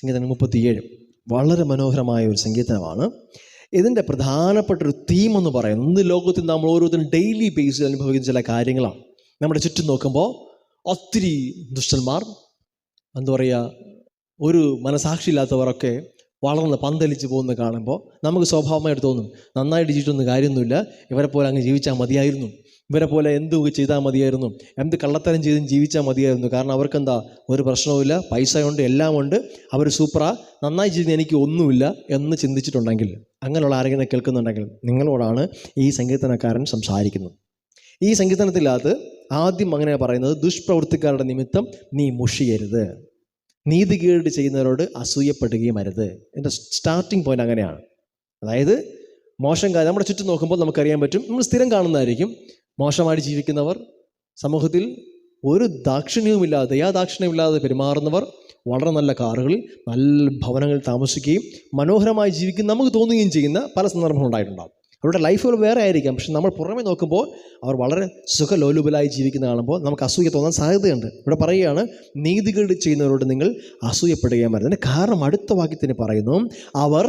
സംഗീതം മുപ്പത്തിയേഴ്. വളരെ മനോഹരമായ ഒരു സംഗീതമാണ്. ഇതിന്റെ പ്രധാനപ്പെട്ട ഒരു തീം എന്ന് പറയുന്നത് ഇന്ന് ലോകത്തിൽ നമ്മൾ ഓരോരുത്തരും ഡെയിലി ബേസിൽ അനുഭവിക്കുന്ന ചില കാര്യങ്ങളാണ്. നമ്മുടെ ചുറ്റും നോക്കുമ്പോൾ ഒത്തിരി ദുഷ്ടന്മാർ എന്താ പറയുക ഒരു മനസാക്ഷിയില്ലാത്തവരൊക്കെ വളർന്ന് പന്തലിച്ച് പോകുന്ന കാണുമ്പോൾ നമുക്ക് സ്വാഭാവികമായിട്ട് തോന്നും നന്നായിട്ട് ജീവിച്ചിട്ടൊന്നും കാര്യമൊന്നുമില്ല ഇവരെ പോലെ അങ്ങ് ജീവിച്ചാൽ മതിയായിരുന്നു. ഇവരെ പോലെ എന്ത് ചെയ്താൽ മതിയായിരുന്നു? എന്ത് കള്ളത്തരം ചെയ്തും ജീവിച്ചാൽ മതിയായിരുന്നു? കാരണം അവർക്കെന്താ? ഒരു പ്രശ്നവുമില്ല. പൈസ ഉണ്ട് എല്ലാം ഉണ്ട് അവർ സൂപ്പറാ. നന്നായി ചെയ്യുന്ന എനിക്ക് ഒന്നുമില്ല എന്ന് ചിന്തിച്ചിട്ടുണ്ടെങ്കിൽ അങ്ങനെയുള്ള ആരെങ്കിലും കേൾക്കുന്നുണ്ടെങ്കിൽ നിങ്ങളോടാണ് ഈ സങ്കീർത്തനക്കാരൻ സംസാരിക്കുന്നത്. ഈ സങ്കീർത്തനത്തിനകത്ത് ആദ്യം അങ്ങനെ പറയുന്നത് ദുഷ്പ്രവൃത്തിക്കാരുടെ നിമിത്തം നീ മുഷിയരുത്. നീതികേട് ചെയ്യുന്നവരോട് അസൂയപ്പെടുകയും അരുത്. എന്റെ സ്റ്റാർട്ടിംഗ് പോയിന്റ് അങ്ങനെയാണ്. അതായത് മോശം കാര്യം നമ്മുടെ ചുറ്റും നോക്കുമ്പോൾ നമുക്കറിയാൻ പറ്റും നമ്മൾ സ്ഥിരം കാണുന്നതായിരിക്കും. മോശമായിട്ട് ജീവിക്കുന്നവർ സമൂഹത്തിൽ ഒരു ദാക്ഷിണ്യവുമില്ലാതെ ദയാദാക്ഷിണ്യമില്ലാതെ പെരുമാറുന്നവർ വളരെ നല്ല കാറുകളിൽ നല്ല ഭവനങ്ങളിൽ താമസിക്കുകയും മനോഹരമായി ജീവിക്കുന്ന നമുക്ക് തോന്നുകയും ചെയ്യുന്ന പല സന്ദർഭങ്ങളും ഉണ്ടായിട്ടുണ്ടാകും അവരുടെ ലൈഫുകൾ വേറെ ആയിരിക്കാം. പക്ഷെ നമ്മൾ പുറമെ നോക്കുമ്പോൾ അവർ വളരെ സുഖലോലുപലായി ജീവിക്കുന്ന കാണുമ്പോൾ നമുക്ക് അസൂയ തോന്നാൻ സാധ്യതയുണ്ട്. ഇവിടെ പറയുകയാണ് നീതികൾ ചെയ്യുന്നവരോട് നിങ്ങൾ അസൂയപ്പെടുകയും വരുന്നത് കാരണം അടുത്ത വാക്യത്തിന് പറയുന്നു അവർ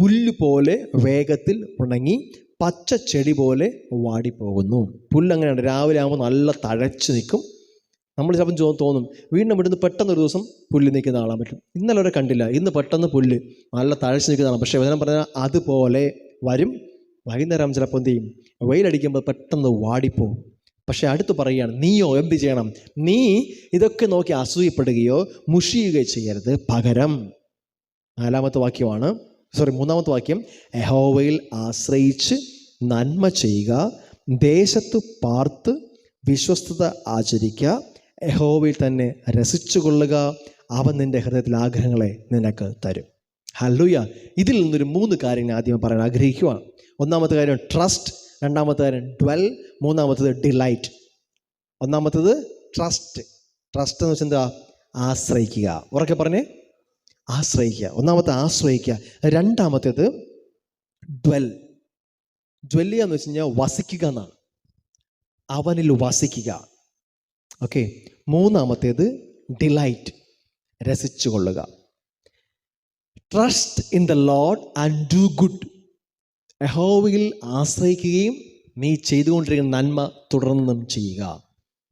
പുല്ല് പോലെ വേഗത്തിൽ ഉണങ്ങി പച്ച ചെടി പോലെ വാടിപ്പോകുന്നു. പുല്ലങ്ങനെയാണ് രാവിലെ ആകുമ്പോൾ നല്ല തഴച്ച് നിൽക്കും. നമ്മൾ ചിലപ്പം തോന്നും വീണ്ടും ഇവിടുന്ന് പെട്ടെന്ന് ഒരു ദിവസം പുല്ല് നിൽക്കുന്ന കാണാൻ പറ്റും. ഇന്നലെ വരെ കണ്ടില്ല. ഇന്ന് പെട്ടെന്ന് പുല്ല് നല്ല തഴച്ച് നിൽക്കുന്നതാണ് പക്ഷേ വചനം പറഞ്ഞാൽ അതുപോലെ വരും. വൈകുന്നേരം ചിലപ്പോൾ എന്ത് ചെയ്യും? വെയിലടിക്കുമ്പോൾ പെട്ടെന്ന് വാടിപ്പോവും പക്ഷെ അടുത്ത് പറയുകയാണ് നീയോ എന്ത് ചെയ്യണം? നീ ഇതൊക്കെ നോക്കി അസൂയപ്പെടുകയോ മുഷിയുകയോ ചെയ്യരുത്. പകരം. നാലാമത്തെ വാക്യമാണ് സോറി മൂന്നാമത്തെ വാക്യം യഹോവയിൽ ആശ്രയിച്ച് നന്മ ചെയ്യുക ദേശത്ത് പാർത്ത് വിശ്വസ്തത ആചരിക്കുക യഹോവയിൽ തന്നെ രസിച്ചുകൊള്ളുക അവൻ നിന്റെ ഹൃദയത്തിലെ ആഗ്രഹങ്ങളെ നിനക്ക് തരും. ഹല്ലുയ ഇതിൽ നിന്നൊരു മൂന്ന് കാര്യങ്ങൾ ആദ്യം പറയാൻ ആഗ്രഹിക്കുവാണ് ഒന്നാമത്തെ കാര്യം ട്രസ്റ്റ് രണ്ടാമത്തെ കാര്യം ട്വൽ മൂന്നാമത്തത് ഡിലൈറ്റ് ഒന്നാമത്തത് ട്രസ്റ്റ് ട്രസ്റ്റ് എന്ന് വെച്ചാൽ ആശ്രയിക്കുക. ഉറക്കെ പറഞ്ഞേ? ആശ്രയിക്കുക. ഒന്നാമത്തെ ആശ്രയിക്കുക. രണ്ടാമത്തേത് ഡ്വൽ ജ്വല്ലുക എന്ന് വെച്ച് കഴിഞ്ഞാൽ വസിക്കുക എന്നാണ്. അവനിൽ വസിക്കുക. ഓക്കെ? മൂന്നാമത്തേത് ഡിലൈറ്റ് രസിച്ചു കൊള്ളുക. Trust in the Lord and do good യഹോവയിൽ ആശ്രയിക്കുകയും നീ ചെയ്തുകൊണ്ടിരിക്കുന്ന നന്മ തുടർന്നും ചെയ്യുക.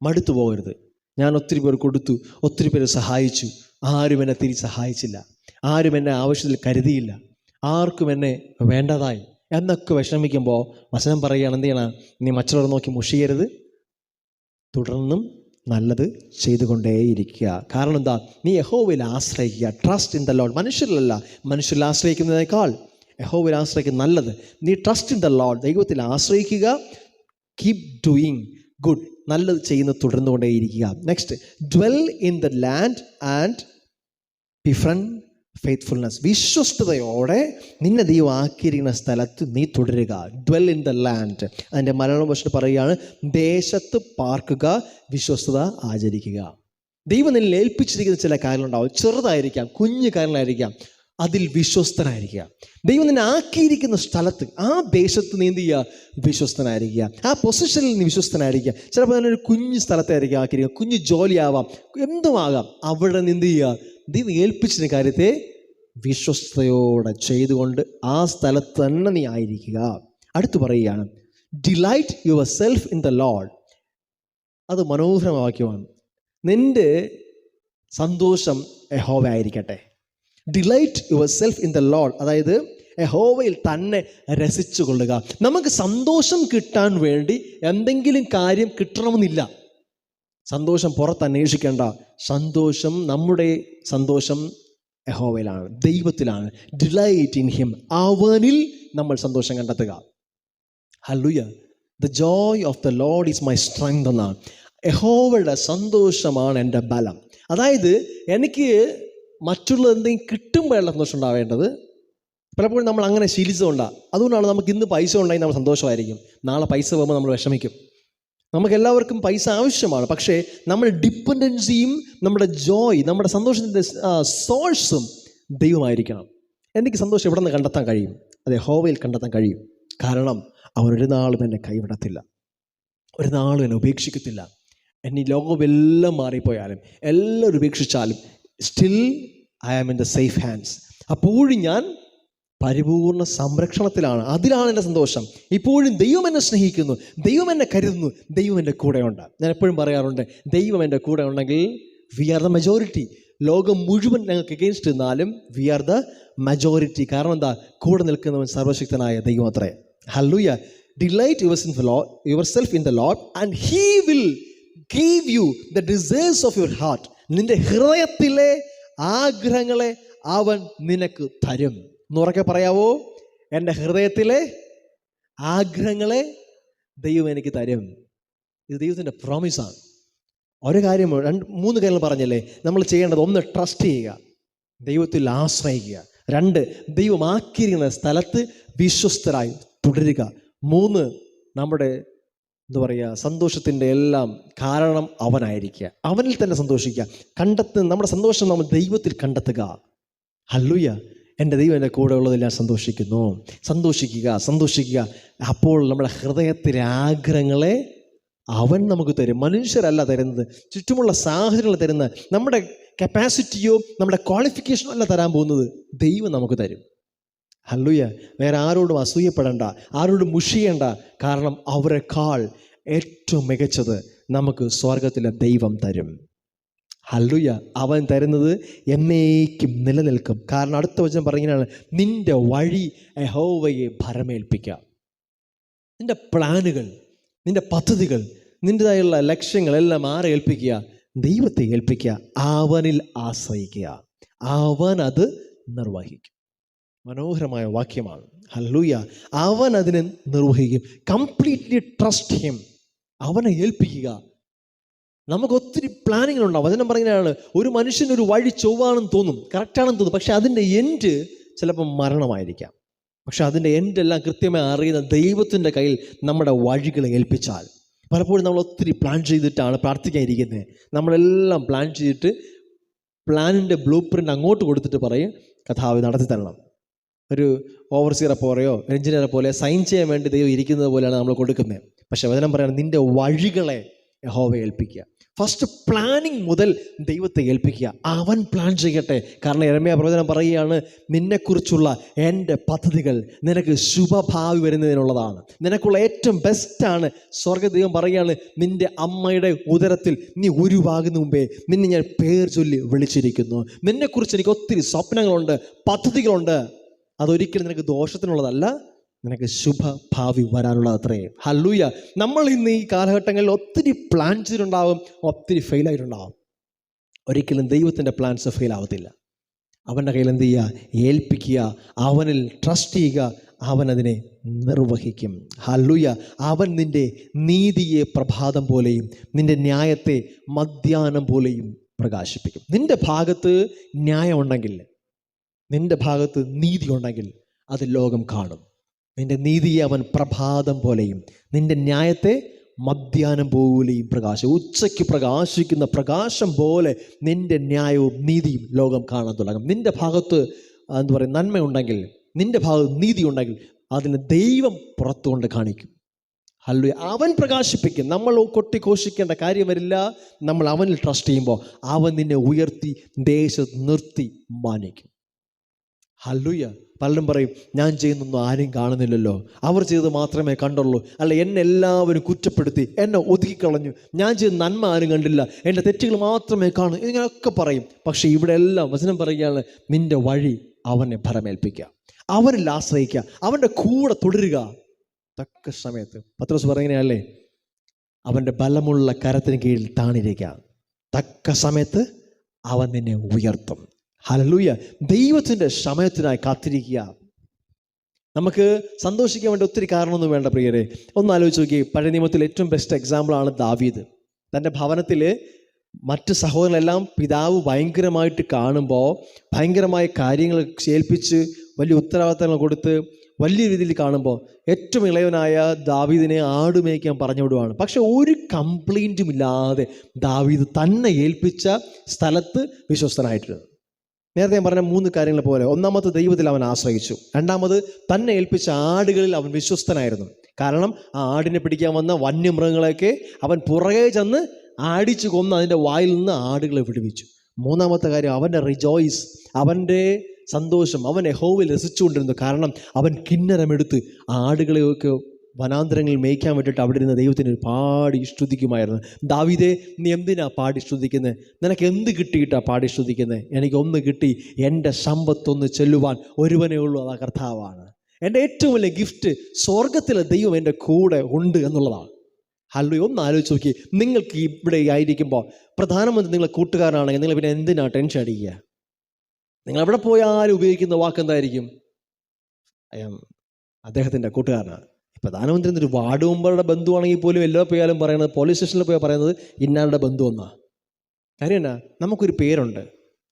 മടുത്തു പോകരുത്. ഞാൻ ഒത്തിരി പേർ കൊടുത്തു ഒത്തിരി പേർ സഹായിച്ചു. ആരും എന്നെ തിരി സഹായിച്ചില്ല. ആരും എന്നെ ആവശ്യത്തിൽ കരുതിയില്ല. ആർക്കും എന്നെ വേണ്ടതായി. എന്നൊക്കെ വിഷമിക്കുമ്പോൾ വചനം പറയുകയാണ് എന്ത് ചെയ്യണം? നീ മറ്റുള്ളവർ നോക്കി മുഷിയരുത്. തുടർന്നും നല്ലത് ചെയ്തുകൊണ്ടേയിരിക്കുക. കാരണം എന്താ? നീ യഹോവയിൽ ആശ്രയിക്കുക. ട്രസ്റ്റ് ഇൻ ദ ലോഡ് മനുഷ്യരിലല്ല. മനുഷ്യരിൽ ആശ്രയിക്കുന്നതിനേക്കാൾ യഹോവയിൽ ആശ്രയിക്കുന്ന നല്ലത്. നീ ട്രസ്റ്റ് ഇൻ ദ ലോഡ് ദൈവത്തിൽ ആശ്രയിക്കുക. കീപ് ഡൂയിങ് ഗുഡ് നല്ലത് ചെയ്യുന്നത് തുടർന്നുകൊണ്ടേയിരിക്കുക. Next dwell in the land and befriend faithfulness വിശ്വസ്തയോടെ നിന്നെ ദൈവം ആക്കിയിരിക്കുന്ന സ്ഥലത്ത് നീ തുടരുക. ഡ്വെൽ ഇൻ ദ ലാൻഡ് അതിന്റെ മലയാളം ഭാഷ പറയുകയാണ് ദേശത്ത് പാർക്കുക വിശ്വസ്തത ആചരിക്കുക. ദൈവം നിന്നെ ഏൽപ്പിച്ചിരിക്കുന്ന ചില കാര്യങ്ങളുണ്ടാവും. ചെറുതായിരിക്കാം കുഞ്ഞു കാര്യങ്ങളായിരിക്കാം അതിൽ വിശ്വസ്തനായിരിക്കുക. ദൈവം നിന്നെ ആക്കിയിരിക്കുന്ന സ്ഥലത്ത് ആ ദേശത്ത് നീ എന്ത് ചെയ്യുക? വിശ്വസ്തനായിരിക്കുക. ആ പൊസിഷനിൽ നീ വിശ്വസ്തനായിരിക്കുക. ചിലപ്പോൾ തന്നെ ഒരു കുഞ്ഞു സ്ഥലത്തായിരിക്കും ആക്കിയിരിക്കുക. കുഞ്ഞു ജോലിയാവാം എന്തുമാകാം അവിടെ നിന്ന് എന്ത് ചെയ്യുക? ദൈവം ഏൽപ്പിച്ചിരുന്ന കാര്യത്തെ വിശ്വസ്തയോടെ ചെയ്തുകൊണ്ട് ആ സ്ഥലത്ത് തന്നെ നീ ആയിരിക്കുക. അടുത്ത് പറയുകയാണ് delight your self in the Lord അത് മനോഹരമായ വാക്യമാണ് നിന്റെ സന്തോഷം യഹോവ ആയിരിക്കട്ടെ. Delight your self in the Lord അതായത് യഹോവയിൽ തന്നെ രസിച്ചു കൊള്ളുക നമുക്ക് സന്തോഷം കിട്ടാൻ വേണ്ടി എന്തെങ്കിലും കാര്യം കിട്ടണമെന്നില്ല. സന്തോഷം പുറത്ത് അന്വേഷിക്കേണ്ട. സന്തോഷം നമ്മുടെ സന്തോഷം യഹോവയിലാണ് ദൈവത്തിലാണ്. ഡിലൈറ്റ് ഇൻ ഹിം അവനിൽ നമ്മൾ സന്തോഷം കണ്ടെത്തുക. Hallelujah the joy of the Lord is my strength എന്നാണ് യഹോവയുടെ സന്തോഷമാണ് എന്റെ ബലം. അതായത് എനിക്ക് മറ്റുള്ള എന്തെങ്കിലും കിട്ടുമ്പോഴുള്ള സന്തോഷം ഉണ്ടാവേണ്ടത് പലപ്പോഴും നമ്മൾ അങ്ങനെ ശീലിച്ചതുകൊണ്ടാണ് അതുകൊണ്ടാണ് നമുക്ക് ഇന്ന് പൈസ ഉണ്ടായി നമ്മൾ സന്തോഷമായിരിക്കും. നാളെ പൈസ പോകുമ്പോൾ നമ്മൾ വിഷമിക്കും. നമുക്ക് എല്ലാവർക്കും പൈസ ആവശ്യമാണ്. പക്ഷേ നമ്മൾ ഡിപ്പെൻഡൻസിയും നമ്മുടെ ജോയ് നമ്മുടെ സന്തോഷത്തിന്റെ സോഴ്സും ദൈവമായിരിക്കണം. എനിക്ക് സന്തോഷം എവിടെ നിന്ന് കണ്ടെത്താൻ കഴിയും? അതെ ഹോവയിൽ കണ്ടെത്താൻ കഴിയും. കാരണം അവൻ ഒരു നാളും എന്നെ കൈവിടത്തില്ല. ഒരു നാളും എന്നെ ഉപേക്ഷിക്കത്തില്ല. എന്നെ ലോകമെല്ലാം മാറിപ്പോയാലും എല്ലാവരും ഉപേക്ഷിച്ചാലും still I am in the safe hands അപ്പോഴും ഞാൻ പരിപൂർണ സംരക്ഷണത്തിലാണ്. അതിലാണ് എന്റെ സന്തോഷം. ഇപ്പോഴും ദൈവം എന്നെ സ്നേഹിക്കുന്നു. ദൈവം എന്നെ കരുതുന്നു. ദൈവം എന്റെ കൂടെയുണ്ട്. ഞാൻ എപ്പോഴും പറയാറുണ്ട് ദൈവം എന്റെ കൂടെ ഉണ്ടെങ്കിൽ വി ആർ ദ മെജോറിറ്റി ലോകം മുഴുവൻ ഞങ്ങൾക്ക് എഗെയിൻസ്റ്റ് നിന്നാലും വി ആർ ദ മെജോറിറ്റി കാരണം എന്താ? കൂടെ നിൽക്കുന്നവൻ സർവശക്തനായ ദൈവം അത്രേ. Hallelujah delight your in lo your self in the Lord and he will give you the desires of your heart നിന്റെ ഹൃദയത്തിലെ ആഗ്രഹങ്ങളെ അവൻ നിനക്ക് തരും. എന്നുറക്കെ പറയാവോ? എന്റെ ഹൃദയത്തിലെ ആഗ്രഹങ്ങളെ ദൈവം എനിക്ക് തരും. ഇത് ദൈവത്തിന്റെ പ്രോമിസാണ് ഒരു കാര്യം രണ്ട് മൂന്ന് കാര്യങ്ങൾ പറഞ്ഞല്ലേ? നമ്മൾ ചെയ്യേണ്ടത് ഒന്ന് ട്രസ്റ്റ് ചെയ്യുക. ദൈവത്തിൽ ആശ്രയിക്കുക. രണ്ട് ദൈവം ആക്കിയിരിക്കുന്ന സ്ഥലത്ത് വിശ്വസ്തരായി തുടരുക. മൂന്ന് നമ്മുടെ എന്താ പറയുക സന്തോഷത്തിന്റെ എല്ലാം കാരണം അവനായിരിക്കുക. അവനിൽ തന്നെ സന്തോഷിക്കുക. കണ്ടെത്തുന്ന നമ്മുടെ സന്തോഷം നമ്മൾ ദൈവത്തിൽ കണ്ടെത്തുക. ഹല്ലുയ എന്റെ ദൈവം എന്റെ കൂടെ ഉള്ളതിൽ ഞാൻ സന്തോഷിക്കുന്നു. സന്തോഷിക്കുക സന്തോഷിക്കുക. അപ്പോൾ നമ്മുടെ ഹൃദയത്തിലെ ആഗ്രഹങ്ങളെ അവൻ നമുക്ക് തരും. മനുഷ്യരല്ല തരുന്നത്. ചുറ്റുമുള്ള സാഹചര്യങ്ങൾ തരുന്നത്. നമ്മുടെ കപ്പാസിറ്റിയോ നമ്മുടെ ക്വാളിഫിക്കേഷനോ അല്ല തരാൻ പോകുന്നത്. ദൈവം നമുക്ക് തരും. ഹല്ലുയ വേറെ ആരോടും അസൂയപ്പെടേണ്ട. ആരോടും മുഷിയേണ്ട. കാരണം അവരെക്കാൾ ഏറ്റവും മികച്ചത് നമുക്ക് സ്വർഗത്തിലെ ദൈവം തരും. ഹല്ലുയ അവൻ തരുന്നത് എന്നേക്കും നിലനിൽക്കും. കാരണം അടുത്ത വചനം പറഞ്ഞാണ് നിന്റെ വഴി യഹോവയെ ഭരമേൽപ്പിക്കാം. നിന്റെ പ്ലാനുകൾ നിന്റെ പദ്ധതികൾ നിന്റെതായുള്ള ലക്ഷ്യങ്ങളെല്ലാം ആരെ ഏൽപ്പിക്കുക? ദൈവത്തെ ഏൽപ്പിക്കുക അവനിൽ ആശ്രയിക്കുക. അവൻ അത് നിർവഹിക്കും. മനോഹരമായ വാക്യമാണ്. ഹല്ലൂയ അവൻ അതിനെ നിർവഹിക്കും. കംപ്ലീറ്റ്ലി ട്രസ്റ്റ് ഹിം അവനെ ഏൽപ്പിക്കുക. നമുക്ക് ഒത്തിരി പ്ലാനിങ്ങൾ ഉണ്ടാവും വചനം പറയുന്നതാണ് ഒരു മനുഷ്യന് ഒരു വഴി ചൊവ്വാണെന്ന് തോന്നും കറക്റ്റാണെന്ന് തോന്നും പക്ഷെ അതിന്റെ എൻഡ് ചിലപ്പോൾ മരണമായിരിക്കാം. പക്ഷെ അതിന്റെ എൻഡ് എല്ലാം കൃത്യമായി അറിയുന്ന ദൈവത്തിന്റെ കയ്യിൽ നമ്മുടെ വഴികളെ ഏൽപ്പിച്ചാൽ. പലപ്പോഴും നമ്മൾ ഒത്തിരി പ്ലാൻ ചെയ്തിട്ടാണ് പ്രാർത്ഥിക്കാനിരിക്കുന്നത്. നമ്മളെല്ലാം പ്ലാൻ ചെയ്തിട്ട് പ്ലാനിന്റെ ബ്ലൂ പ്രിന്റ് അങ്ങോട്ട് കൊടുത്തിട്ട് പറയും കഥാവ് നടത്തി തരണം. ഒരു ഓവർസിയറെ പോലെയോ എഞ്ചിനീയറെ പോലെ സൈൻ ചെയ്യാൻ വേണ്ടി ദൈവം ഇരിക്കുന്നത് പോലെയാണ് നമ്മൾ കൊടുക്കുന്നത്. പക്ഷെ വചനം പറയുന്നത് നിന്റെ വഴികളെ യഹോവ ഏൽപ്പിക്കുക. ഫസ്റ്റ് പ്ലാനിങ് മുതൽ ദൈവത്തെ ഏൽപ്പിക്കുക. അവൻ പ്ലാൻ ചെയ്യട്ടെ. കാരണം എരമയ പ്രവചനം പറയുകയാണ് നിന്നെക്കുറിച്ചുള്ള എന്റെ പദ്ധതികൾ നിനക്ക് ശുഭഭാവി വരുന്നതിനുള്ളതാണ്. നിനക്കുള്ള ഏറ്റവും ബെസ്റ്റാണ് സ്വർഗദൈവം പറയുകയാണ് നിന്റെ അമ്മയുടെ ഉദരത്തിൽ നീ ഉരുവാകുന്ന മുമ്പേ നിന്നെ ഞാൻ പേർ ചൊല്ലി വിളിച്ചിരിക്കുന്നു. നിന്നെക്കുറിച്ച് എനിക്ക് ഒത്തിരി സ്വപ്നങ്ങളുണ്ട് പദ്ധതികളുണ്ട്. അതൊരിക്കലും നിനക്ക് ദോഷത്തിനുള്ളതല്ല. നിനക്ക് ശുഭഭാവി വരാനുള്ളത് അത്രേ. ഹല്ലൂയ നമ്മൾ ഇന്ന് ഈ കാലഘട്ടങ്ങളിൽ ഒത്തിരി പ്ലാൻ ചെയ്തിട്ടുണ്ടാവും ഒത്തിരി ഫെയിൽ ആയിട്ടുണ്ടാവും. ഒരിക്കലും ദൈവത്തിന്റെ പ്ലാൻസ് ഫെയിൽ ആവത്തില്ല. അവന്റെ കയ്യിൽ എന്ത് ചെയ്യുക? ഏൽപ്പിക്കുക. അവനിൽ ട്രസ്റ്റ് ചെയ്യുക. അവൻ അതിനെ നിർവഹിക്കും. ഹല്ലുയ അവൻ നിന്റെ നീതിയെ പ്രഭാതം പോലെയും നിന്റെ ന്യായത്തെ മധ്യാനം പോലെയും പ്രകാശിപ്പിക്കും. നിന്റെ ഭാഗത്ത് ന്യായമുണ്ടെങ്കിൽ നിന്റെ ഭാഗത്ത് നീതി ഉണ്ടെങ്കിൽ അത് ലോകം കാണും. നിന്റെ നീതിയെ അവൻ പ്രഭാതം പോലെയും നിന്റെ ന്യായത്തെ മധ്യാനം പോലെയും പ്രകാശം ഉച്ചയ്ക്ക് പ്രകാശിക്കുന്ന പ്രകാശം പോലെ നിന്റെ ന്യായവും നീതിയും ലോകം കാണാൻ തുടങ്ങും. നിന്റെ ഭാഗത്ത് എന്താ പറയുക നന്മയുണ്ടെങ്കിൽ നിന്റെ ഭാഗത്ത് നീതി ഉണ്ടെങ്കിൽ അതിന് ദൈവം പുറത്തുകൊണ്ട് കാണിക്കും. അല്ല അവൻ പ്രകാശിപ്പിക്കും. നമ്മൾ കൊട്ടിഘോഷിക്കേണ്ട കാര്യം വരില്ല. നമ്മൾ അവനിൽ ട്രസ്റ്റ് ചെയ്യുമ്പോൾ അവൻ നിന്നെ ഉയർത്തി ദേശത്ത് നിർത്തി മാനിക്കും. ഹല്ലുയ പലരും പറയും ഞാൻ ചെയ്യുന്നൊന്നും ആരും കാണുന്നില്ലല്ലോ. അവർ ചെയ്തത് മാത്രമേ കണ്ടുള്ളൂ. അല്ല എന്നെ എല്ലാവരും കുറ്റപ്പെടുത്തി എന്നെ ഒതുക്കിക്കളഞ്ഞു. ഞാൻ ചെയ്ത നന്മ ആരും കണ്ടില്ല. എന്റെ തെറ്റുകൾ മാത്രമേ കാണൂ. ഇങ്ങനെയൊക്കെ പറയും. പക്ഷേ ഇവിടെ എല്ലാം വചനം പറയുകയാണ് നിന്റെ വഴി അവനെ ഭരമേൽപ്പിക്കുക. അവനിൽ ആശ്രയിക്കുക. അവന്റെ കൂടെ തുടരുക. തക്ക സമയത്ത്. പത്രോസ് പറയുന്നതല്ലേ അവന്റെ ബലമുള്ള കരത്തിന് കീഴിൽ താണിരിക്കുക. തക്ക സമയത്ത് അവൻ നിന്നെ ഉയർത്തും. ഹലലൂയ ദൈവത്തിന്റെ സമയത്തിനായി കാത്തിരിക്കുക. നമുക്ക് സന്തോഷിക്കാൻ വേണ്ടി ഒത്തിരി കാരണമൊന്നും വേണ്ട പ്രിയരെ. ഒന്ന് ആലോചിച്ച് നോക്കി പഴയ നിയമത്തിൽ ഏറ്റവും ബെസ്റ്റ് എക്സാമ്പിളാണ് ദാവീദ്. തന്റെ ഭവനത്തിൽ മറ്റ് സഹോദരങ്ങളെല്ലാം പിതാവ് ഭയങ്കരമായിട്ട് കാണുമ്പോൾ ഭയങ്കരമായ കാര്യങ്ങൾ ഏൽപ്പിച്ച് വലിയ ഉത്തരവാദിത്തങ്ങൾ കൊടുത്ത് വലിയ രീതിയിൽ കാണുമ്പോൾ ഏറ്റവും ഇളയവനായ ദാവീദിനെ ആടുമേക്കാൻ പറഞ്ഞു വിടുവാണ് പക്ഷെ ഒരു കംപ്ലൈന്റും ഇല്ലാതെ ദാവീദ് തന്നെ ഏൽപ്പിച്ച സ്ഥലത്ത് വിശ്വസ്തനായിട്ടുണ്ട്. നേരത്തെ ഞാൻ പറഞ്ഞ മൂന്ന് കാര്യങ്ങൾ പോലെ ഒന്നാമത് ദൈവത്തിൽ അവൻ ആശ്രയിച്ചു. രണ്ടാമത് തന്നെ ഏൽപ്പിച്ച ആടുകളിൽ അവൻ വിശ്വസ്തനായിരുന്നു. കാരണം ആ ആടിനെ പിടിക്കാൻ വന്ന വന്യമൃഗങ്ങളെയൊക്കെ അവൻ പുറകെ ചെന്ന് അടിച്ചു കൊന്ന് അതിന്റെ വായിൽ നിന്ന് ആടുകളെ വിടുവിച്ചു. മൂന്നാമത്തെ കാര്യം അവന്റെ റിജോയ്സ് അവന്റെ സന്തോഷം അവൻ യഹോവയിൽ രസിച്ചുകൊണ്ടിരുന്നു. കാരണം അവൻ കിന്നരമെടുത്ത് ആടുകളെയൊക്കെ വനാന്തരങ്ങളിൽ മേയ്ക്കാൻ വേണ്ടിയിട്ട് അവിടെ ഇരുന്ന ദൈവത്തിന് പാടി സ്തുതിക്കുമായിരുന്നു ദാവിദേ നീ എന്തിനാ പാടി സ്തുതിക്കുന്നത് നിനക്ക് എന്ത് കിട്ടിയിട്ടാ പാടി സ്തുതിക്കുന്നത് എനിക്ക് ഒന്ന് കിട്ടി എന്റെ സമ്പത്തൊന്ന് ചെല്ലുവാൻ ഒരുവനേ ഉള്ളൂ അതാ കർത്താവാണ്. എന്റെ ഏറ്റവും വലിയ ഗിഫ്റ്റ് സ്വർഗത്തിലെ ദൈവം എന്റെ കൂടെ ഉണ്ട് എന്നുള്ളതാണ്. ഹലോ ഒന്ന് ആലോചിച്ച് നോക്കി. നിങ്ങൾക്ക് ഇവിടെ ആയിരിക്കുമ്പോൾ പ്രധാനമന്ത്രി നിങ്ങളെ കൂട്ടുകാരനാണെങ്കിൽ നിങ്ങൾ പിന്നെ എന്തിനാ ടെൻഷൻ അടിക്കുക? നിങ്ങൾ എവിടെ പോയാലും ഉപയോഗിക്കുന്ന വാക്ക് എന്തായിരിക്കും? അദ്ദേഹത്തിന്റെ കൂട്ടുകാരനാണ്. പ്രധാനമന്ത്രി ഒരു വാർഡ് മെമ്പറുടെ ബന്ധുവാണെങ്കിൽ പോലും എല്ലാ പോയാലും പറയുന്നത് പോലീസ് സ്റ്റേഷനിൽ പോയാൽ പറയുന്നത് ഇന്നാളുടെ ബന്ധു എന്നാ. കാര്യം എന്നാ? നമുക്കൊരു പേരുണ്ട്.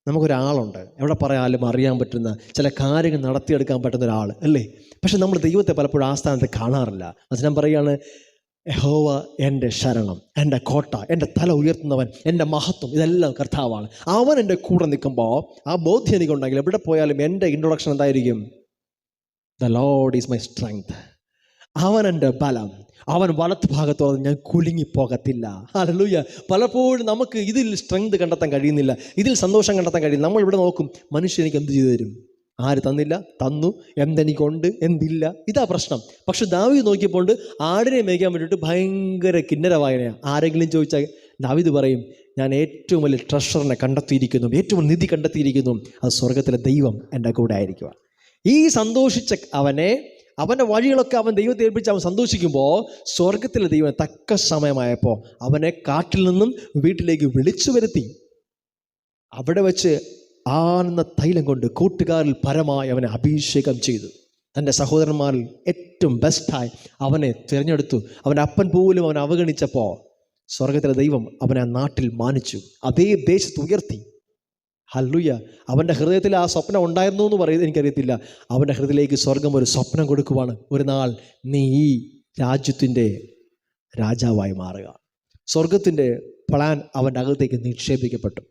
നമുക്കൊരാളുണ്ട്. എവിടെ പറയാലും അറിയാൻ പറ്റുന്ന ചില കാര്യങ്ങൾ നടത്തിയെടുക്കാൻ പറ്റുന്ന ഒരാൾ അല്ലേ? പക്ഷെ നമ്മൾ ദൈവത്തെ പലപ്പോഴും ആ സ്ഥാനത്ത് കാണാറില്ല. അത് ഞാൻ പറയുകയാണ് യഹോവ എന്റെ ശരണം എന്റെ കോട്ട എന്റെ തല ഉയർത്തുന്നവൻ എന്റെ മഹത്വം ഇതെല്ലാം കർത്താവാണ്. അവൻ എന്റെ കൂടെ നിൽക്കുമ്പോൾ ആ ബോധ്യം എനിക്കുണ്ടെങ്കിൽ എവിടെ പോയാലും എന്റെ ഇൻട്രൊഡക്ഷൻ എന്തായിരിക്കും? The Lord is my strength അവൻ എന്റെ ബലം. അവൻ വലത്ത് ഭാഗത്തോളം ഞാൻ കുലുങ്ങി പോകത്തില്ല ഹല്ലേലൂയ പലപ്പോഴും നമുക്ക് ഇതിൽ സ്ട്രെങ്ത് കണ്ടെത്താൻ കഴിയുന്നില്ല. ഇതിൽ സന്തോഷം കണ്ടെത്താൻ കഴിയും നമ്മൾ ഇവിടെ നോക്കും മനുഷ്യൻ എനിക്ക് എന്ത് ചെയ്തു തരും? ആര് തന്നില്ല? തന്നു. എന്തെനിക്കുണ്ട്? എന്തില്ല? ഇതാ പ്രശ്നം. പക്ഷെ ദാവീദ് നോക്കിയപ്പോൾ ആടിനെ മേയ്ക്കാൻ വേണ്ടിയിട്ട് ഭയങ്കര കിന്നര വായനയാണ് ആരെങ്കിലും ചോദിച്ചാൽ ദാവീദ് പറയും ഞാൻ ഏറ്റവും വലിയ ട്രഷറിനെ കണ്ടെത്തിയിരിക്കുന്നു. ഏറ്റവും നിധി കണ്ടെത്തിയിരിക്കുന്നു. അത് സ്വർഗത്തിലെ ദൈവം എന്റെ കൂടെ ആയിരിക്കുക ഈ സന്തോഷിച്ച അവനെ അവന്റെ വഴികളൊക്കെ അവൻ ദൈവത്തെ ഏൽപ്പിച്ച് അവൻ സന്തോഷിക്കുമ്പോൾ സ്വർഗത്തിലെ ദൈവം തക്ക സമയമായപ്പോൾ അവനെ കാട്ടിൽ നിന്നും വീട്ടിലേക്ക് വിളിച്ചു വരുത്തി. അവിടെ വെച്ച് ആനന്ദ തൈലം കൊണ്ട് കൂട്ടുകാരിൽ പരമായി അവനെ അഭിഷേകം ചെയ്തു. തന്റെ സഹോദരന്മാരിൽ ഏറ്റവും ബെസ്റ്റായി അവനെ തിരഞ്ഞെടുത്തു. അവന്റെ അപ്പൻ പോലും അവൻ അവഗണിച്ചപ്പോൾ സ്വർഗത്തിലെ ദൈവം അവനെ നാട്ടിൽ മാനിച്ചു. അതേ ദേശത്ത് ഉയർത്തി. ഹല്ലുയ. അവന്റെ ഹൃദയത്തിൽ ആ സ്വപ്നം ഉണ്ടായിരുന്നു എന്ന് പറയുന്നത് എനിക്കറിയത്തില്ല. അവന്റെ ഹൃദയത്തിലേക്ക് സ്വർഗം ഒരു സ്വപ്നം കൊടുക്കുവാണ്. ഒരു നാൾ നീ ഈ രാജ്യത്തിന്റെ രാജാവായി മാറുക. സ്വർഗത്തിന്റെ പ്ലാൻ അവന്റെ അകത്തേക്ക് നിക്ഷേപിക്കപ്പെട്ടു.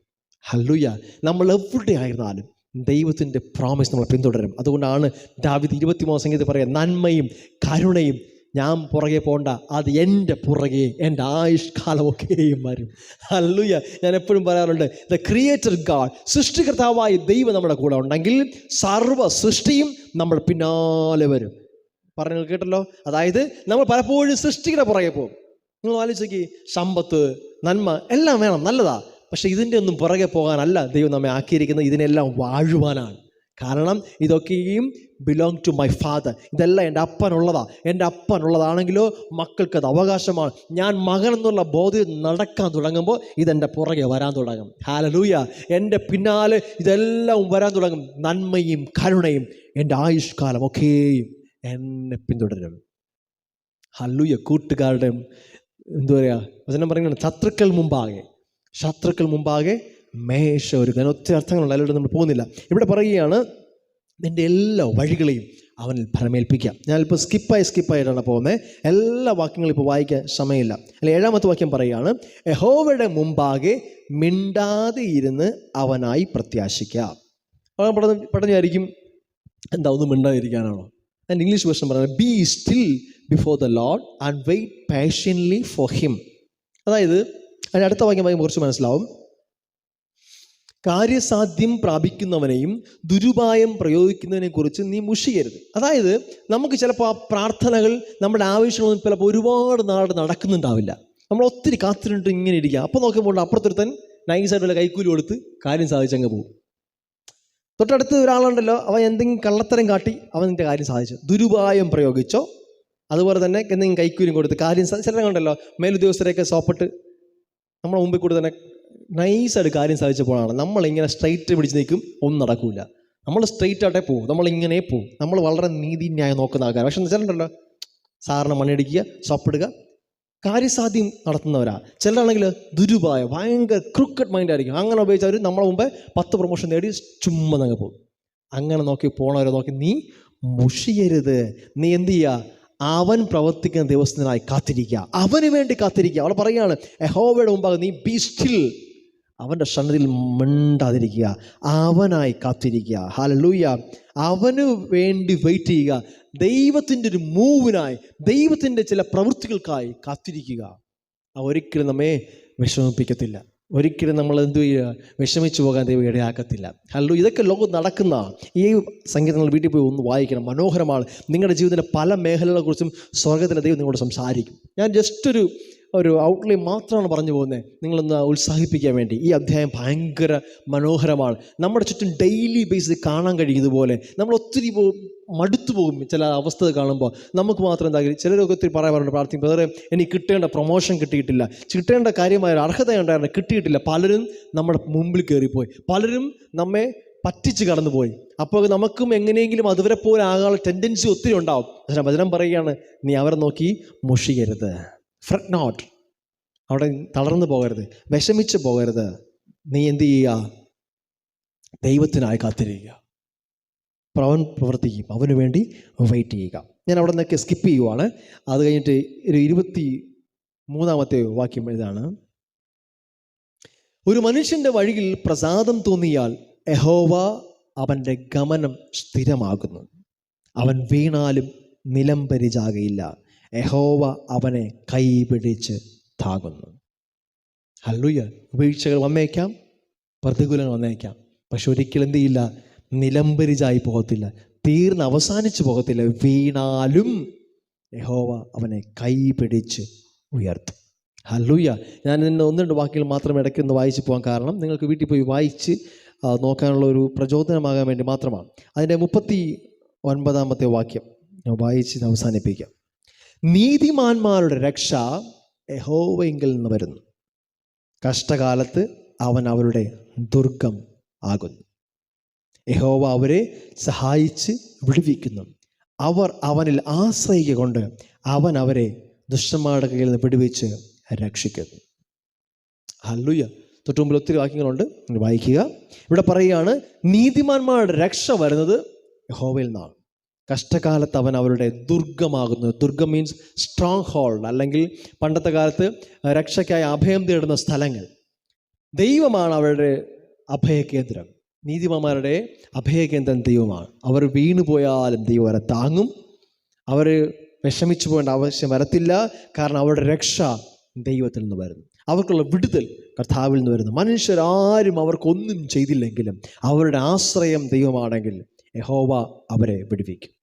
ഹല്ലുയ്യ നമ്മൾ എവിടെ ആയിരുന്നാലും ദൈവത്തിന്റെ പ്രോമിസ് നമ്മൾ പിന്തുടരും. അതുകൊണ്ടാണ് ദാവിദ് ഇരുപത്തിമൂന്ന് സംഗീതത്തിൽ പറയുക നന്മയും കരുണയും ഞാൻ പുറകെ പോണ്ട. അത് എന്റെ പുറകെ എന്റെ ആയുഷ്കാലമൊക്കെയും വരും. അല്ലുയ ഞാൻ എപ്പോഴും പറയാറുണ്ട് ദ ക്രിയേറ്റർ ഗാഡ് സൃഷ്ടികർത്താവായ ദൈവം നമ്മുടെ കൂടെ ഉണ്ടെങ്കിൽ സർവ സൃഷ്ടിയും നമ്മൾ പിന്നാലെ വരും. പറഞ്ഞു കേട്ടല്ലോ? അതായത് നമ്മൾ പലപ്പോഴും സൃഷ്ടിയുടെ പുറകെ പോകും. നിങ്ങൾ ആലോചിക്ക് സമ്പത്ത് നന്മ എല്ലാം വേണം നല്ലതാ. പക്ഷെ ഇതിന്റെ ഒന്നും പുറകെ പോകാനല്ല ദൈവം നമ്മെ ആക്കിയിരിക്കുന്നത്. ഇതിനെല്ലാം വാഴുവാനാണ്. കാരണം ഇതൊക്കെയും ബിലോങ് ടു മൈ ഫാദർ ഇതെല്ലാം എന്റെ അപ്പനുള്ളതാ. എന്റെ അപ്പനുള്ളതാണെങ്കിലോ മക്കൾക്കത് അവകാശമാണ്. ഞാൻ മകൻ എന്നുള്ള ബോധ്യം നടക്കാൻ തുടങ്ങുമ്പോൾ ഇതെന്റെ പുറകെ വരാൻ തുടങ്ങും. ഹാലലൂയ എന്റെ പിന്നാലെ ഇതെല്ലാം വരാൻ തുടങ്ങും. നന്മയും കരുണയും എന്റെ ആയുഷ്കാലം ഒക്കെയും എന്നെ പിന്തുടരും. ഹല്ലുയ കൂട്ടുകാരുടെ എന്താ പറയുക വചനം പറയുന്നത് ശത്രുക്കൾ മുമ്പാകെ. ശത്രുക്കൾ മുമ്പാകെ മേശ ഒരുക്കുക അതിന് ഒത്തിരി അർത്ഥങ്ങളുണ്ട്. അതിലൂടെ നമ്മൾ പോകുന്നില്ല. ഇവിടെ പറയുകയാണ് നിന്റെ എല്ലാ വഴികളെയും അവനിൽ ഭരമേൽപ്പിക്കുക ഞാനിപ്പോൾ സ്കിപ്പായി സ്കിപ്പായിട്ടാണ് പോകുന്നത്. എല്ലാ വാക്യങ്ങളും ഇപ്പോൾ വായിക്കാൻ സമയമില്ല. അല്ലെ ഏഴാമത്തെ വാക്യം പറയുകയാണ് യഹോവയുടെ മുമ്പാകെ മിണ്ടാതെ ഇരുന്ന് അവനായി പ്രത്യാശിക്കാം. അവൻ പെട്ടെന്ന് പെട്ടെന്ന് വിചാരിക്കും എന്താ ഒന്നും മിണ്ടാതിരിക്കാനാണോ? ആൻഡ് ഇംഗ്ലീഷ് വേർഷൻ പറയുന്നത് be still before the Lord and wait patiently for him അതായത് അതിന്റെ അടുത്ത വാക്യം വായിക്കുമ്പോൾ കുറച്ച് മനസ്സിലാവും. കാര്യസാധ്യം പ്രാപിക്കുന്നവനെയും ദുരുപായം പ്രയോഗിക്കുന്നതിനെ കുറിച്ച് നീ മുഷിയരുത്. അതായത് നമുക്ക് ചിലപ്പോൾ ആ പ്രാർത്ഥനകൾ നമ്മുടെ ആവശ്യങ്ങളൊന്നും ചിലപ്പോൾ ഒരുപാട് നാൾ നടക്കുന്നുണ്ടാവില്ല. നമ്മൾ ഒത്തിരി കാത്തിരുന്നിട്ട് ഇങ്ങനെ ഇരിക്കുക അപ്പോൾ നോക്കുമ്പോൾ അപ്പുറത്തൊരുത്തൻ നൈസായിട്ടുള്ള കൈക്കൂലി കൊടുത്ത് കാര്യം സാധിച്ചങ്ങ് പോകും. തൊട്ടടുത്ത് ഒരാളുണ്ടല്ലോ അവൻ എന്തെങ്കിലും കള്ളത്തരം കാട്ടി അവൻ നിന്റെ കാര്യം സാധിച്ചു. ദുരുപായം പ്രയോഗിച്ചോ? അതുപോലെ തന്നെ എന്തെങ്കിലും കൈക്കൂലിയും കൊടുത്ത് കാര്യം സാ- ചിലരെ കണ്ടല്ലോ മേലുദ്യോഗസ്ഥരെയൊക്കെ സോപ്പിട്ട് നമ്മുടെ മുമ്പിൽ കൂടി തന്നെ നൈസായിട്ട് കാര്യം സാധിച്ചപ്പോഴാണ് നമ്മളിങ്ങനെ സ്ട്രൈറ്റ് പിടിച്ച് നിൽക്കും ഒന്നും നടക്കില്ല നമ്മൾ സ്ട്രൈറ്റ് ആയിട്ടേ പോകും. നമ്മളിങ്ങനെ പോകും. നമ്മൾ വളരെ നീതിന്യായം നോക്കുന്ന ആൾക്കാർ പക്ഷെ ചിലരുണ്ടല്ലോ സാറിന് മണിയടിക്കുക സോപ്പിടുക കാര്യസാധ്യം നടത്തുന്നവരാ. ചിലരാണെങ്കിൽ ദുരുപായം ഭയങ്കര ക്രിക്കറ്റ് മൈൻഡ് ആയിരിക്കും. അങ്ങനെ ഉപയോഗിച്ചവർ നമ്മളെ മുമ്പേ പത്ത് പ്രൊമോഷൻ നേടി ചുമ്മാ അങ്ങ് പോകും. അങ്ങനെ നോക്കി പോണവരെ നോക്കി നീ മുഷിയരുത്. നീ എന്ത് ചെയ്യുക അവൻ പ്രവർത്തിക്കുന്ന ദിവസത്തിനായി കാത്തിരിക്കുക. അവന് വേണ്ടി കാത്തിരിക്കുക. അവൾ പറയുകയാണ് യഹോവയുടെ മുമ്പാകെ നീ ബി സ്റ്റിൽ അവന്റെ സന്നദ്ധിയിൽ മിണ്ടാതിരിക്കുക അവനായി കാത്തിരിക്കുക. ഹാലലൂയ അവന് വേണ്ടി വെയിറ്റ് ചെയ്യുക. ദൈവത്തിന്റെ ഒരു മൂവിനായി ദൈവത്തിന്റെ ചില പ്രവൃത്തികൾക്കായി കാത്തിരിക്കുക. ഒരിക്കലും നമ്മെ വിഷമിപ്പിക്കത്തില്ല. ഒരിക്കലും നമ്മൾ എന്ത് ചെയ്യുക? വിഷമിച്ചു പോകാൻ ദൈവം ഇടയാക്കത്തില്ല. ഹലോ ഇതൊക്കെ ലോകം നടക്കുന്ന ഈ സംഗീതങ്ങൾ വീട്ടിൽ പോയി ഒന്ന് വായിക്കണം. മനോഹരമാണ്. നിങ്ങളുടെ ജീവിതത്തിലെ പല മേഖലകളെക്കുറിച്ചും സ്വർഗത്തിലെ ദൈവം നിങ്ങളോട് സംസാരിക്കും. ഞാൻ ജസ്റ്റ് ഒരു ഒരു ഔട്ട്ലൈൻ മാത്രമാണ് പറഞ്ഞു പോകുന്നത് നിങ്ങളൊന്ന് ഉത്സാഹിപ്പിക്കാൻ വേണ്ടി. ഈ അധ്യായം ഭയങ്കര മനോഹരമാണ്. നമ്മുടെ ചുറ്റും ഡെയിലി ബേസിൽ കാണാൻ കഴിയും ഇതുപോലെ നമ്മൾ ഒത്തിരി മടുത്തു പോകും ചില അവസ്ഥ കാണുമ്പോൾ. നമുക്ക് മാത്രം എന്താ ചിലരൊക്കെ ഒത്തിരി പറയാറുണ്ട് പ്രാർത്ഥിക്കും വേറെ എനിക്ക് കിട്ടേണ്ട പ്രൊമോഷൻ കിട്ടിയിട്ടില്ല. കിട്ടേണ്ട കാര്യമായ ഒരു അർഹതയുണ്ടായിരുന്നു കിട്ടിയിട്ടില്ല. പലരും നമ്മുടെ മുമ്പിൽ കയറിപ്പോയി. പലരും നമ്മെ പറ്റിച്ച് കടന്നുപോയി. അപ്പോൾ നമുക്കും എങ്ങനെയെങ്കിലും അതുവരെ പോലെ ആകാനുള്ള ടെൻഡൻസി ഒത്തിരി ഉണ്ടാവും. വചനം പറയുകയാണ് നീ അവരെ നോക്കി മുഷിയരുത് ഫ്രഡ് നോട്ട് അവിടെ തളർന്നു പോകരുത്. വിഷമിച്ച് പോകരുത്. നീ എന്ത് ചെയ്യുക? ദൈവത്തിനായി കാത്തിരിക്കുക. അവൻ പ്രവർത്തിക്കും. അവന് വേണ്ടി വെയിറ്റ് ചെയ്യുക. ഞാൻ അവിടെ നിന്നൊക്കെ സ്കിപ്പ് ചെയ്യുവാണ്. അത് കഴിഞ്ഞിട്ട് ഒരു ഇരുപത്തി മൂന്നാമത്തെ വാക്യം ഇതാണ്. ഒരു മനുഷ്യന്റെ വഴിയിൽ പ്രസാദം തോന്നിയാൽ എഹോവ അവന്റെ ഗമനം സ്ഥിരമാകുന്നു. അവൻ വീണാലും നിലം പരിചാകയില്ല. യഹോവ അവനെ കൈപിടിച്ച് താകുന്നു. ഹല്ലുയ വീഴ്ചകൾ വന്നേക്കാം. പ്രതികൂലങ്ങൾ വന്നേക്കാം. പക്ഷെ ഒരിക്കലും എന്ത് ചെയ്യില്ല? നിലംപരിചായി പോകത്തില്ല. തീർന്ന് അവസാനിച്ചു പോകത്തില്ല. വീണാലും യഹോവ അവനെ കൈപിടിച്ച് ഉയർത്തും. ഹല്ലുയ ഞാൻ ഇന്ന് ഒന്ന് രണ്ട് വാക്കുകൾ മാത്രം ഇടയ്ക്ക് ഒന്ന് വായിച്ചു പോകാൻ കാരണം നിങ്ങൾക്ക് വീട്ടിൽ പോയി വായിച്ച് നോക്കാനുള്ള ഒരു പ്രചോദനമാകാൻ വേണ്ടി മാത്രമാണ്. അതിന്റെ മുപ്പത്തി ഒൻപതാമത്തെ വാക്യം ഞാൻ വായിച്ച് അവസാനിപ്പിക്കാം. നീതിമാന്മാരുടെ രക്ഷ യഹോവയെങ്കിൽ നിന്ന് വരുന്നു. കഷ്ടകാലത്ത് അവൻ അവരുടെ ദുർഗം ആകുന്നു. യഹോവ അവരെ സഹായിച്ച് വിടുവിക്കുന്നു. അവർ അവനിൽ ആശ്രയിക്കുക കൊണ്ട് അവൻ അവരെ ദുഷ്ടന്മാരുടെ കയ്യിൽ നിന്ന് പിടിവിച്ച് രക്ഷിക്കുന്നു. ഹല്ലുയ തൊട്ടുമുമ്പിൽ ഒത്തിരി വാക്യങ്ങളുണ്ട്. വായിക്കുക. ഇവിടെ പറയുകയാണ് നീതിമാന്മാരുടെ രക്ഷ വരുന്നത് യഹോവയിൽ നിന്നാണ്. കഷ്ടകാലത്ത് അവൻ അവരുടെ ദുർഗമാകുന്നു. ദുർഗം മീൻസ് സ്ട്രോങ് ഹോൾഡ് അല്ലെങ്കിൽ പണ്ടത്തെ കാലത്ത് രക്ഷയ്ക്കായി അഭയം തേടുന്ന സ്ഥലങ്ങൾ. ദൈവമാണ് അവരുടെ അഭയകേന്ദ്രം. നീതിമാന്മാരുടെ അഭയകേന്ദ്രം ദൈവമാണ്. അവർ വീണു പോയാലും ദൈവം അവരെ താങ്ങും. അവർ വിഷമിച്ചു പോകേണ്ട ആവശ്യം വരത്തില്ല. കാരണം അവരുടെ രക്ഷ ദൈവത്തിൽ നിന്ന് വരുന്നു. അവർക്കുള്ള വിടുതൽ കർത്താവിൽ നിന്ന് വരുന്നു. മനുഷ്യരാരും അവർക്കൊന്നും ചെയ്തില്ലെങ്കിലും അവരുടെ ആശ്രയം ദൈവമാണെങ്കിൽ യഹോവ അവരെ വിടുവിക്കും.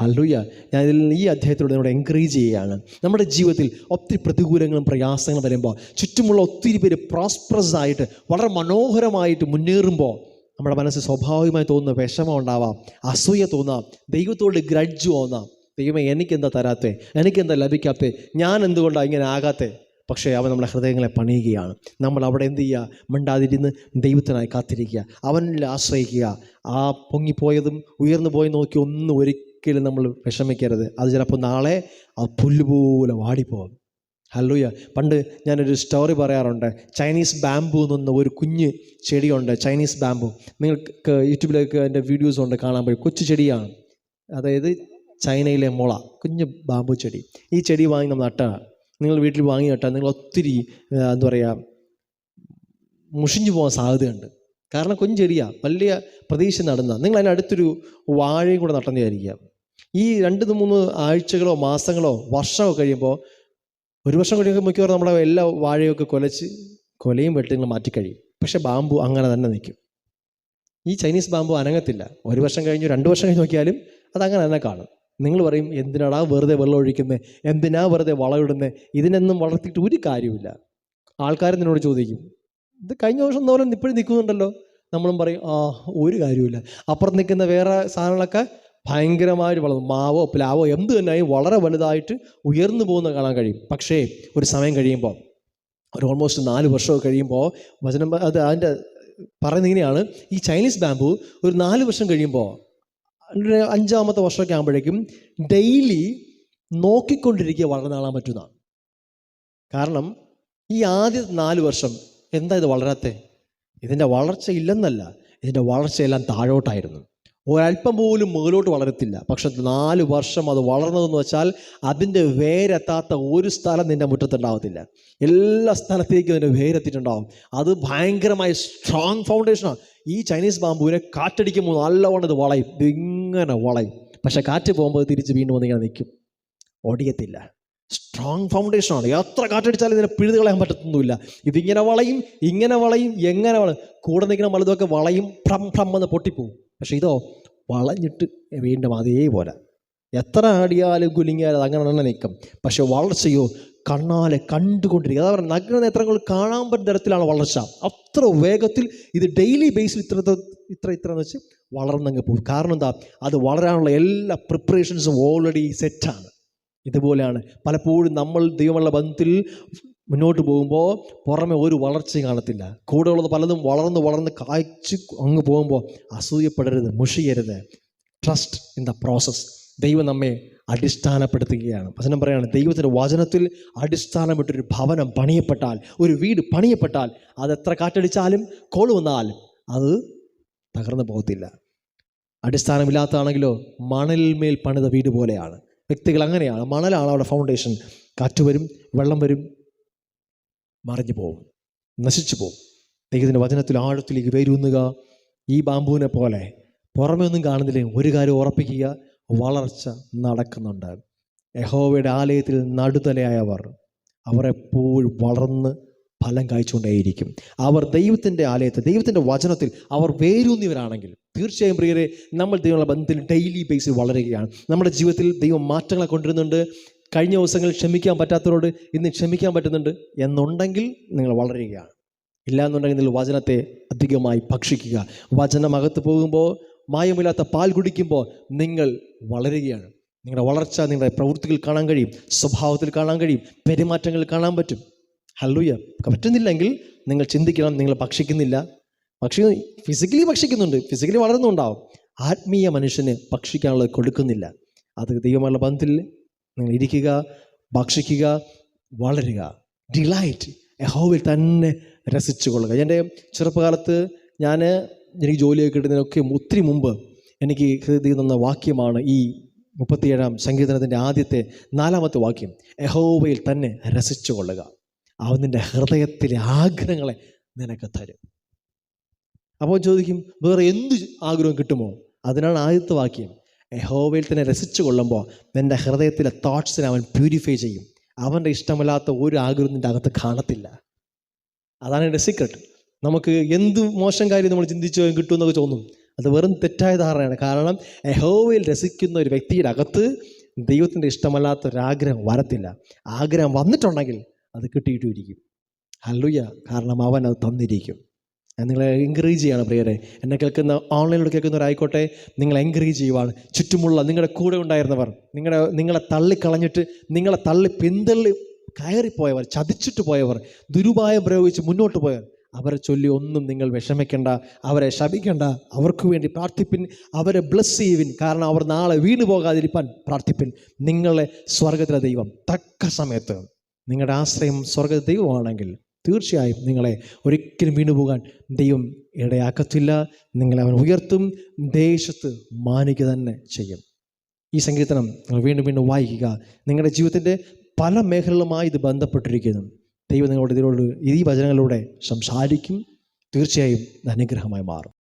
ഹല്ലുയ ഞാൻ ഇതിൽ ഈ അധ്യായത്തിലൂടെ നമ്മുടെ എൻകറേജ് ചെയ്യുകയാണ്. നമ്മുടെ ജീവിതത്തിൽ ഒത്തിരി പ്രതികൂലങ്ങളും പ്രയാസങ്ങളും വരുമ്പോൾ ചുറ്റുമുള്ള ഒത്തിരി പേര് പ്രോസ്പ്രസ് ആയിട്ട് വളരെ മനോഹരമായിട്ട് മുന്നേറുമ്പോൾ നമ്മുടെ മനസ്സ് സ്വാഭാവികമായി തോന്നുന്ന വിഷമം ഉണ്ടാവാം അസൂയ തോന്നാം ദൈവത്തോട് ഗ്രഡ്ജ് തോന്നാം. ദൈവമേ എനിക്കെന്താ തരാത്തേ? എനിക്കെന്താ ലഭിക്കാത്തേ? ഞാൻ എന്തുകൊണ്ടാണ് ഇങ്ങനെ ആകാത്തേ? പക്ഷേ അവൻ നമ്മുടെ ഹൃദയങ്ങളെ പണിയുകയാണ്. നമ്മൾ അവിടെ എന്ത് ചെയ്യുക? മിണ്ടാതിരുന്ന് ദൈവത്തിനായി കാത്തിരിക്കുക. അവനിൽ ആശ്രയിക്കുക. ആ പൊങ്ങിപ്പോയതും ഉയർന്നു പോയി നോക്കി ഒന്നും ഒരിക്കലും നമ്മൾ വിഷമിക്കരുത്. അത് ചിലപ്പോൾ നാളെ ആ പുല്ലുപോലെ വാടിപ്പോകും. ഹല്ലുയ പണ്ട് ഞാനൊരു സ്റ്റോറി പറയാറുണ്ട്. ചൈനീസ് ബാംബു എന്നൊന്ന് ഒരു കുഞ്ഞ് ചെടിയുണ്ട്. ചൈനീസ് ബാംബു നിങ്ങൾക്ക് യൂട്യൂബിലേക്ക് എന്റെ വീഡിയോസ് ഉണ്ട് കാണാൻ പോയി. കൊച്ചു ചെടിയാണ്. അതായത് ചൈനയിലെ മുള. കുഞ്ഞ് ബാമ്പു ചെടി. ഈ ചെടി വാങ്ങി നമ്മൾ നട്ടാണ് നിങ്ങൾ വീട്ടിൽ വാങ്ങി നട്ടാൽ നിങ്ങൾ ഒത്തിരി എന്താ പറയുക മുഷിഞ്ഞു പോകാൻ സാധ്യതയുണ്ട്. കാരണം കുഞ്ഞു ചെടിയാണ് വലിയ പ്രതീക്ഷ നടന്ന. നിങ്ങൾ അതിനടുത്തൊരു വാഴയും കൂടെ നട്ടെന്ന് വിചാരിക്കുക. ഈ രണ്ട് മൂന്ന് ആഴ്ചകളോ മാസങ്ങളോ വർഷമോ കഴിയുമ്പോൾ ഒരു വർഷം കഴിയുമ്പോൾ മിക്കവാറും നമ്മുടെ എല്ലാ വാഴയൊക്കെ കൊലച്ച് കൊലയും വെട്ടുകളും മാറ്റിക്കഴിയും പക്ഷേ ബാമ്പു അങ്ങനെ തന്നെ നിൽക്കും. ഈ ചൈനീസ് ബാമ്പു അനങ്ങത്തില്ല. ഒരു വർഷം കഴിഞ്ഞു രണ്ട് വർഷം കഴിഞ്ഞ് നോക്കിയാലും അത് അങ്ങനെ തന്നെ കാണും. നിങ്ങൾ പറയും എന്തിനാടാ വെറുതെ വെള്ളം ഒഴിക്കുന്നത് എന്തിനാ വെറുതെ വളമിടുന്നത് ഇതിനൊന്നും വളർത്തിയിട്ട് ഒരു കാര്യമില്ല ആൾക്കാർ നിന്നോട് ചോദിക്കും ഇത് കഴിഞ്ഞ വർഷം എന്തോലും ഇപ്പോഴും നിൽക്കുന്നുണ്ടല്ലോ. നമ്മളും പറയും ആ ഒരു കാര്യമില്ല അപ്പുറത്ത് നിൽക്കുന്ന വേറെ സാധനങ്ങളൊക്കെ ഭയങ്കരമായിട്ട് വളർന്നു. മാവോ പ്ലാവോ എന്ത് തന്നെയും വളരെ വലുതായിട്ട് ഉയർന്നു പോകുന്ന കാണാൻ കഴിയും. പക്ഷേ ഒരു സമയം കഴിയുമ്പോൾ ഒരു ഓൾമോസ്റ്റ് നാല് വർഷമൊക്കെ കഴിയുമ്പോൾ വചനം അത് അതിന്റെ പറയുന്നത് ഇങ്ങനെയാണ്. ഈ ചൈനീസ് ബാമ്പു ഒരു നാല് വർഷം കഴിയുമ്പോൾ അഞ്ചാമത്തെ വർഷമൊക്കെ ആകുമ്പോഴേക്കും ഡെയിലി നോക്കിക്കൊണ്ടിരിക്കുക വളരെ നാളാൻ പറ്റുന്നതാണ് കാരണം ഈ ആദ്യ നാല് വർഷം എന്താ ഇത് വളരാത്തെ? ഇതിന്റെ വളർച്ച ഇല്ലെന്നല്ല. ഇതിന്റെ വളർച്ചയെല്ലാം താഴോട്ടായിരുന്നു. ഒരല്പം പോലും മുകളിലോട്ട് വളരത്തില്ല. പക്ഷെ നാല് വർഷം അത് വളർന്നതെന്ന് വെച്ചാൽ അതിന്റെ വേരെത്താത്ത ഒരു സ്ഥലം നിന്റെ മുറ്റത്തുണ്ടാവത്തില്ല. എല്ലാ സ്ഥലത്തേക്കും അതിന്റെ വേരെത്തിയിട്ടുണ്ടാവും. അത് ഭയങ്കരമായ സ്ട്രോങ് ഫൗണ്ടേഷനാണ് ഈ ചൈനീസ് ബാമ്പുവിനെ കാറ്റടിക്കുമ്പോൾ നല്ലവണ്ണം ഇത് വളയും. ഇങ്ങനെ വളയും. പക്ഷെ കാറ്റ് പോകുമ്പോൾ തിരിച്ച് വീണ്ടും വന്നിങ്ങനെ നിൽക്കും. ഒടിയത്തില്ല. സ്ട്രോങ് ഫൗണ്ടേഷനാണ് എത്ര കാറ്റടിച്ചാലും ഇതിനെ പിഴുതു കളയാൻ പറ്റത്തൊന്നുമില്ല. ഇതിങ്ങനെ വളയും ഇങ്ങനെ വളയും എങ്ങനെ വളയും. കൂടെ നിൽക്കുന്ന വളയും ഭ്രം ഭ്രം എന്ന് പൊട്ടിപ്പോവും. പക്ഷെ ഇതോ വളഞ്ഞിട്ട് വീണ്ടും അതേപോലെ. എത്ര ആടിയാലും കുലുങ്ങിയാലും അങ്ങനെ തന്നെ നിൽക്കും. പക്ഷെ വളർച്ചയോ കണ്ണാലെ കണ്ടുകൊണ്ടിരിക്കുക. അതാ പറയുക നഗ്ന നേത്രങ്ങൾ കാണാൻ പറ്റുന്ന തരത്തിലാണ് വളർച്ച. അത്ര വേഗത്തിൽ ഇത് ഡെയിലി ബേസിൽ ഇത്ര- ഇത്ര ഇത്ര എന്ന് വെച്ച് വളർന്നങ്ങ് പോകും. കാരണം എന്താ? അത് വളരാനുള്ള എല്ലാ പ്രിപ്പറേഷൻസും ഓൾറെഡി സെറ്റാണ് ഇതുപോലെയാണ്. പലപ്പോഴും നമ്മൾ ദൈവമുള്ള ബന്ധത്തിൽ മുന്നോട്ട് പോകുമ്പോൾ പുറമെ ഒരു വളർച്ചയും കാണത്തില്ല. കൂടെ ഉള്ളത് പലതും വളർന്ന് വളർന്ന് കായ്ച്ച് അങ്ങ് പോകുമ്പോൾ അസൂയപ്പെടരുത് മുഷിയരുത്. ട്രസ്റ്റ് ഇൻ ദ പ്രോസസ് ദൈവം നമ്മെ അടിസ്ഥാനപ്പെടുത്തുകയാണ്. വചനം പറയുകയാണ് ദൈവത്തിന്റെ വചനത്തിൽ അടിസ്ഥാനമിട്ടൊരു ഭവനം പണിയപ്പെട്ടാൽ ഒരു വീട് പണിയപ്പെട്ടാൽ അത് എത്ര കാറ്റടിച്ചാലും കോൾ വന്നാൽ അത് തകർന്നു പോകത്തില്ല. അടിസ്ഥാനമില്ലാത്തതാണെങ്കിലോ മണലിന്മേൽ പണിത വീട് പോലെയാണ്. വ്യക്തികൾ അങ്ങനെയാണ്. മണലാണ് അവിടെ ഫൗണ്ടേഷൻ കാറ്റ് വരും വെള്ളം വരും മറിഞ്ഞു പോവും നശിച്ചു പോവും ദൈവത്തിന്റെ വചനത്തിൽ ആഴത്തിലേക്ക് വേരൂന്നുക. ഈ ബാമ്പുവിനെ പോലെ പുറമേ ഒന്നും കാണുന്നില്ലേ. ഒരു കാര്യം ഉറപ്പിക്കുക വളർച്ച നടക്കുന്നുണ്ട്. യഹോവയുടെ ആലയത്തിൽ നടുതലയായവർ അവർ എപ്പോഴും വളർന്ന് ഫലം കായ്ച്ചുകൊണ്ടേയിരിക്കും. അവർ ദൈവത്തിന്റെ ആലയത്തിൽ ദൈവത്തിന്റെ വചനത്തിൽ അവർ വേരൂന്നിയവരാണെങ്കിൽ തീർച്ചയായും പ്രിയരെ നമ്മൾ ദൈവമുള്ള ബന്ധത്തിൽ ഡെയിലി ബേസിൽ വളരുകയാണ്. നമ്മുടെ ജീവിതത്തിൽ ദൈവം മാറ്റങ്ങളെ കൊണ്ടുവരുന്നുണ്ട്. കഴിഞ്ഞ ദിവസങ്ങളിൽ ക്ഷമിക്കാൻ പറ്റാത്തവരോട് ഇന്ന് ക്ഷമിക്കാൻ പറ്റുന്നുണ്ട് എന്നുണ്ടെങ്കിൽ നിങ്ങൾ വളരുകയാണ്. ഇല്ല എന്നുണ്ടെങ്കിൽ നിങ്ങൾ വചനത്തെ അധികമായി ഭക്ഷിക്കുക. വചനം അകത്ത് പോകുമ്പോൾ മായമില്ലാത്ത പാൽ കുടിക്കുമ്പോൾ നിങ്ങൾ വളരുകയാണ്. നിങ്ങളുടെ വളർച്ച നിങ്ങളുടെ പ്രവൃത്തികൾ കാണാൻ കഴിയും. സ്വഭാവത്തിൽ കാണാൻ കഴിയും. പെരുമാറ്റങ്ങൾ കാണാൻ പറ്റും. ഹല്ലുയ പറ്റുന്നില്ലെങ്കിൽ നിങ്ങൾ ചിന്തിക്കണം നിങ്ങൾ ഭക്ഷിക്കുന്നില്ല. പക്ഷി ഫിസിക്കലി ഭക്ഷിക്കുന്നുണ്ട്. ഫിസിക്കലി വളർന്നുണ്ടാവും ആത്മീയ മനുഷ്യന് ഭക്ഷിക്കാനുള്ളത് കൊടുക്കുന്നില്ല. അത് ദൈവമുള്ള ബന്ധത്തിൽ നിങ്ങൾ ഇരിക്കുക ഭക്ഷിക്കുക വളരുക. ഡിലൈറ്റ് യഹോവിൽ തന്നെ രസിച്ചു കൊള്ളുക എന്റെ ചെറുപ്പകാലത്ത് ഞാൻ എനിക്ക് ജോലിയൊക്കെ കിട്ടുന്നതിനൊക്കെ ഒത്തിരി മുമ്പ് എനിക്ക് ഹൃദയ തന്ന വാക്യമാണ് ഈ മുപ്പത്തിയേഴാം സംഗീതത്തിന്റെ ആദ്യത്തെ നാലാമത്തെ വാക്യം. യഹോവയിൽ തന്നെ രസിച്ചു കൊള്ളുക അവൻ നിന്റെ ഹൃദയത്തിലെ ആഗ്രഹങ്ങളെ നിനക്ക് തരും. അപ്പോൾ ചോദിക്കും വേറെ എന്ത് ആഗ്രഹം കിട്ടുമോ? അതിനാണ് ആദ്യത്തെ വാക്യം. യഹോവയിൽ തന്നെ രസിച്ചു കൊള്ളുമ്പോൾ നിന്റെ ഹൃദയത്തിലെ തോട്ട്സിനെ അവൻ പ്യൂരിഫൈ ചെയ്യും. അവന്റെ ഇഷ്ടമില്ലാത്ത ഒരു ആഗ്രഹം നിന്റെ അകത്ത് കാണത്തില്ല. അതാണ് എന്റെ സീക്രട്ട് നമുക്ക് എന്ത് മോശം കാര്യം നമ്മൾ ചിന്തിച്ചു കിട്ടുമെന്നൊക്കെ തോന്നും. അത് വെറും തെറ്റായ ധാരണയാണ്. കാരണം യഹോവയിൽ രസിക്കുന്ന ഒരു വ്യക്തിയുടെ അകത്ത് ദൈവത്തിന്റെ ഇഷ്ടമല്ലാത്ത ഒരാഗ്രഹം വരത്തില്ല. ആഗ്രഹം വന്നിട്ടുണ്ടെങ്കിൽ അത് കിട്ടിയിട്ടും ഇരിക്കും ഹല്ലുയ കാരണം അവൻ അത് തന്നിരിക്കും. ഞാൻ നിങ്ങളെ എൻകറേജ് ചെയ്യാണ് പ്രിയരെ. എന്നെ കേൾക്കുന്ന ഓൺലൈനിലൂടെ കേൾക്കുന്നവരായിക്കോട്ടെ നിങ്ങൾ എൻകറേജ് ചെയ്യുവാണ് ചുറ്റുമുള്ള നിങ്ങളുടെ കൂടെ ഉണ്ടായിരുന്നവർ നിങ്ങളുടെ നിങ്ങളെ തള്ളിക്കളഞ്ഞിട്ട് നിങ്ങളെ തള്ളി പിന്തള്ളി കയറിപ്പോയവർ ചതിച്ചിട്ട് പോയവർ ദുരുപായം പ്രയോഗിച്ച് മുന്നോട്ട് പോയവർ അവരെ ചൊല്ലി ഒന്നും നിങ്ങൾ വിഷമിക്കേണ്ട അവരെ ശപിക്കേണ്ട അവർക്ക് വേണ്ടി പ്രാർത്ഥിപ്പിൻ അവരെ ബ്ലസ് ചെയ്യുവിൻ. കാരണം അവർ നാളെ വീണു പോകാതിരിപ്പാൻ പ്രാർത്ഥിപ്പിൻ. നിങ്ങളെ സ്വർഗത്തിലെ ദൈവം തക്ക സമയത്ത് നിങ്ങളുടെ ആശ്രയം സ്വർഗ ദൈവമാണെങ്കിൽ തീർച്ചയായും നിങ്ങളെ ഒരിക്കലും വീണുപോകാൻ ദൈവം ഇടയാക്കത്തില്ല. നിങ്ങളെ അവൻ ഉയർത്തും. ദേശത്ത് മാനിക്കുക തന്നെ ചെയ്യും. ഈ സങ്കീർത്തനം നിങ്ങൾ വീണ്ടും വീണ്ടും വായിക്കുക. നിങ്ങളുടെ ജീവിതത്തിന്റെ പല മേഖലകളുമായി ഇത് ബന്ധപ്പെട്ടിരിക്കുന്നു. ദൈവം നിങ്ങളോട് ഇതിനോട് ഈ വചനങ്ങളിലൂടെ സംസാരിക്കും. തീർച്ചയായും അനുഗ്രഹമായി മാറും.